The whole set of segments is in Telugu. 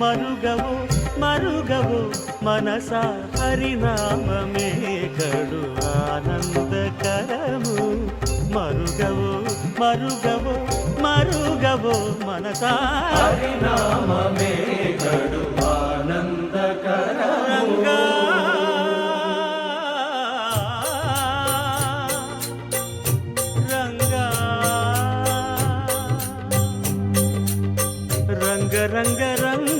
మరుగవో మరుగవో మనస హరినామే కడు ఆనందకరము. మరుగవో మరుగవో మరుగవో మనస హరినామే కడు ఆనందకరంగా రంగా రంగ రంగ.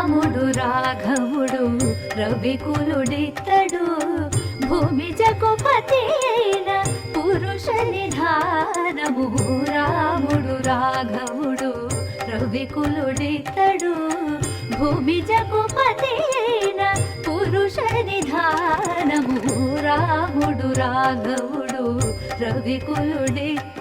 రాముడు రాఘవుడు రవికులుడితడు భూమి జగుపతి అయిన పురుష నిధానము. రాముడు రాఘవుడు రవికులుడితడు భూమి జగుపతి అయిన పురుష నిధానము. రాముడు రాఘవుడు రవికులుడితడు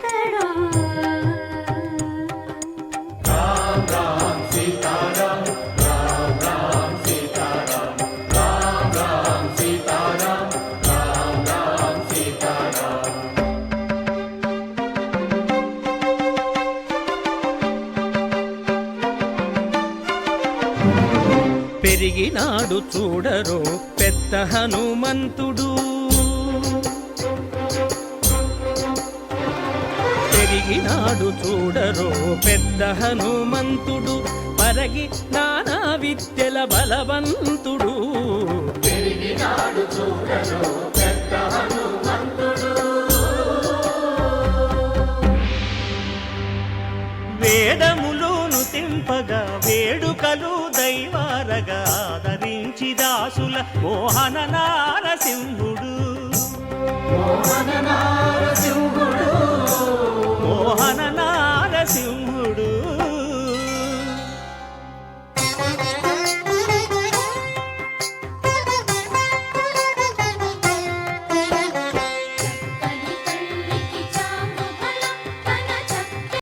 పెరిగినాడు చూడరు పెద్ద హనుమంతుడు. పెరిగినాడు చూడరు పెద్ద హనుమంతుడు. పరగి నానా విద్యల బలవంతుడు. పెరిగినాడు చూడరు వేడుకలు దైవారగా ఆదరించి దాసుల మోహన నారసింహుడు. మోహన